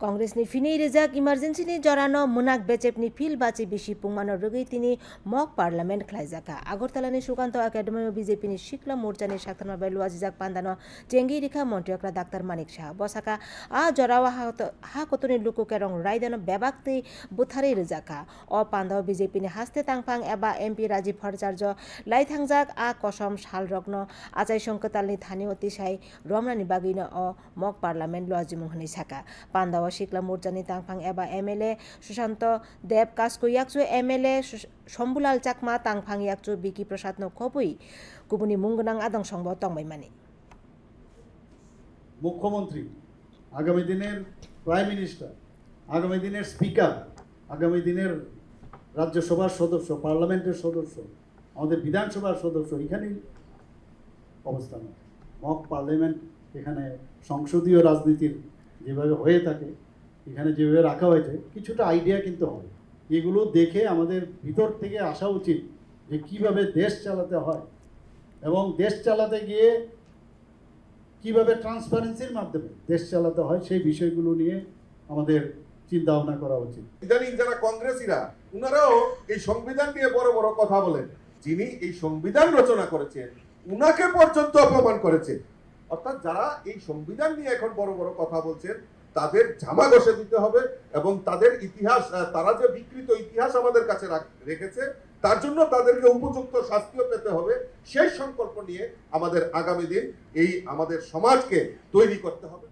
Rijak emergency ni jorano munak becepni fil baci bisi pungmano rugui tini mok parliament khlaijaka agortala ni sukanto academy BJP ni shikla morcha ni shaktarma bai luajijak pandano chengi rikha মন্ত্রীকরা doctor Manik Shah বসাকা আ জরাওয়া হা কতনি লুকু কেরং রাইদানো বেবাকতি বুথারি রিজাকা অ পান্দাও বিজেপি ni হাস্তে তাংফাং এবা এমপি রাজীব ভট্টাচার্য লাইথাংজাক আ কসম শাল রগ্ন আচাই সংকতালনি থানি অতিশাই রমনানি বাগিনো অ মক পার্লামেন্ট লুয়াজিমুং হনি সাকা পান্দাও শিকলা মোর্চানি তাংফাং এবা এমএলএ সুশান্ত দেব কাসকু ইয়াকচু এমএলএ শম্ভুলাল চাকমা তাংফাং ইয়াকচু বিকি প্রসাদ নো খবুই গুবুনি মুঙ্গনাং আদং সংব তংবাইমানি মুখ্যমন্ত্রী আগামী দিনের প্রাইম মিনিস্টার আগামী দিনের স্পিকার আগামী দিনের রাজ্যসভার সদস্য পার্লামেন্টের সদস্য আমাদের বিধানসভার সদস্য এখানেই অবস্থান। মক পার্লামেন্ট এখানে সংসদীয় রাজনীতির যেভাবে হয়ে থাকে, এখানে যেভাবে রাখা হয়েছে, কিছুটা আইডিয়া কিন্তু হবে। এগুলো দেখে আমাদের ভিতর থেকে আসা উচিত যে কীভাবে দেশ চালাতে হয় এবং দেশ চালাতে গিয়ে কীভাবে ট্রান্সপারেন্সির মাধ্যমে দেশ চালাতে হয়, সেই বিষয়গুলো নিয়ে আমাদের চিন্তা ভাবনা করা উচিত। ইদানিং যারা কংগ্রেসীরা, উনারাও এই সংবিধান নিয়ে বড় বড় কথা বলেন। যিনি এই সংবিধান রচনা করেছেন, উনাকে পর্যন্ত অপমান করেছে। অর্থাৎ যারা এই সংবিধান নিয়ে এখন বড় বড় কথা বলছেন, তাদের জামা ঘষে দিতে হবে এবং তাদের ইতিহাস তারা যে বিকৃত ইতিহাস আমাদের কাছে রাখ- রেখেছে, তার জন্য তাদেরকে উপযুক্ত শাস্তিও পেতে হবে। সেই সংকল্প নিয়ে আমাদের আগামী দিন এই আমাদের সমাজকে তৈরি করতে হবে।